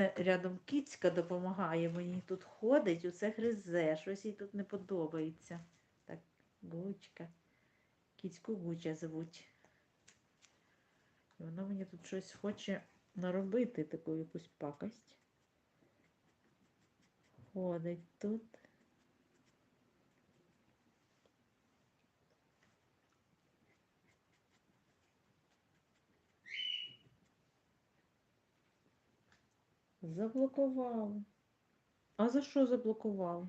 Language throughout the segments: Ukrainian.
Рядом кіцька допомагає мені тут ходить, усе гризе, щось їй тут не подобається. Так, гучка. Кіцьку Гуча звуть. І вона мені тут щось хоче наробити, таку якусь пакость. Ходить тут. Заблокували. А за що заблокували?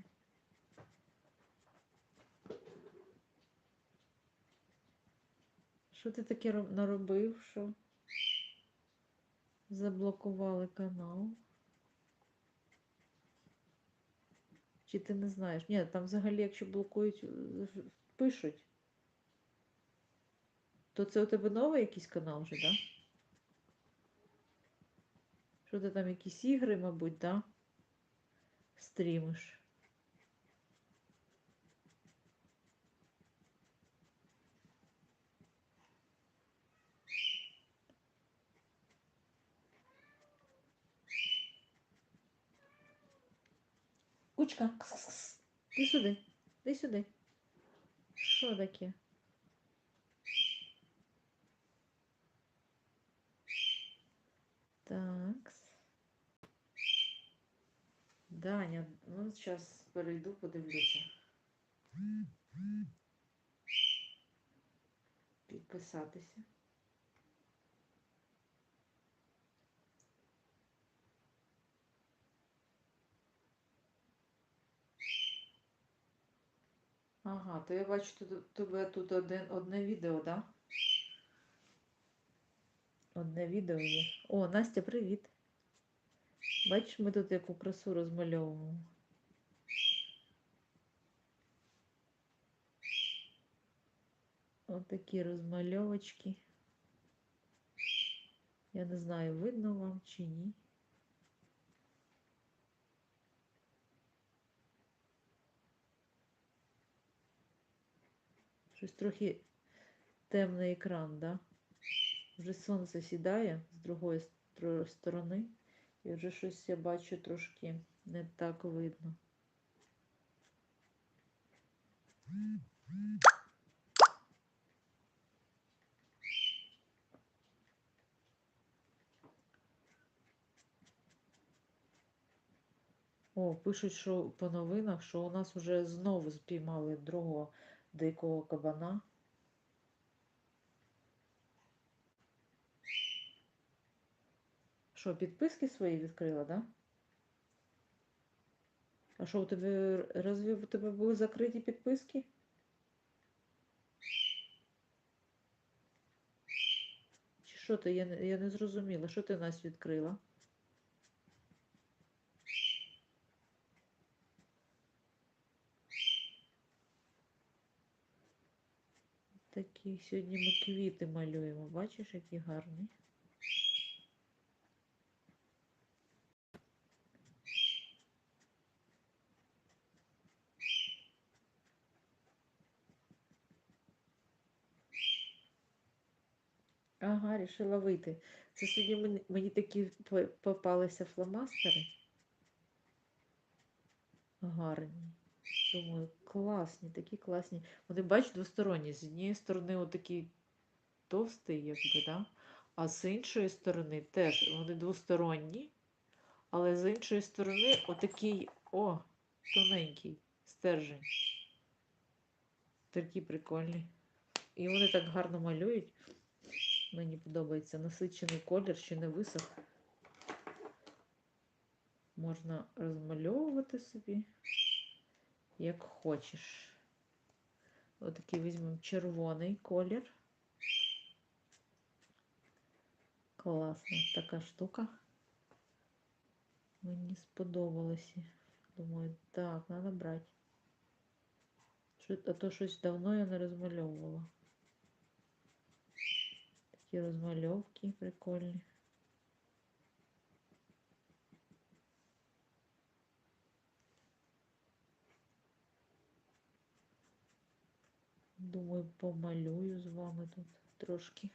Що ти таке наробив, що заблокували канал? Чи ти не знаєш? Ні, там взагалі, якщо блокують, е, пишуть. То це у тебе новий якийсь канал вже, так? Да? Що ти там якісь ігри, мабуть, да? Стрімиш. Кучка. Іди сюди. Іди сюди. Що таке? Так. Даня, ну зараз перейду, подивлюся. Підписатися. Ага, то я бачу, тут, тебе тут один, одне відео, так? Да? Одне відео є. О, Настя, привіт. Бачиш, ми тут яку красу розмальовуємо. Ось такі розмальовочки. Я не знаю, видно вам чи ні. Щось трохи темний екран, да? Вже сонце сідає з другої сторони. І вже щось я бачу трошки не так видно. О, пишуть, що по новинах, що у нас вже знову спіймали другого дикого кабана. Що, підписки свої відкрила, да? А що у тебе разве у тебе були закриті підписки? Чи що ти? Я, я не зрозуміла, що ти нас відкрила? Такі сьогодні ми квіти малюємо. Бачиш, які гарні? Ага, рішила вийти. Це сьогодні мені, мені такі попалися фломастери. Гарні. Думаю, класні, такі класні. Вони, бач, двосторонні. З однієї сторони отакий товстий, якби, да? а з іншої сторони теж вони двосторонні, але з іншої сторони отакий, о, тоненький стержень. Такі прикольні. І вони так гарно малюють. Мені подобається насичений колір, ще не висох. Можна розмальовувати собі, як хочеш. Отакий візьмемо червоний колір. Класна така штука. Мені сподобалося. Думаю, так, треба брати. А то щось давно я не розмальовувала. Такі розмальовки прикольні. Думаю, помалюю з вами тут трошки.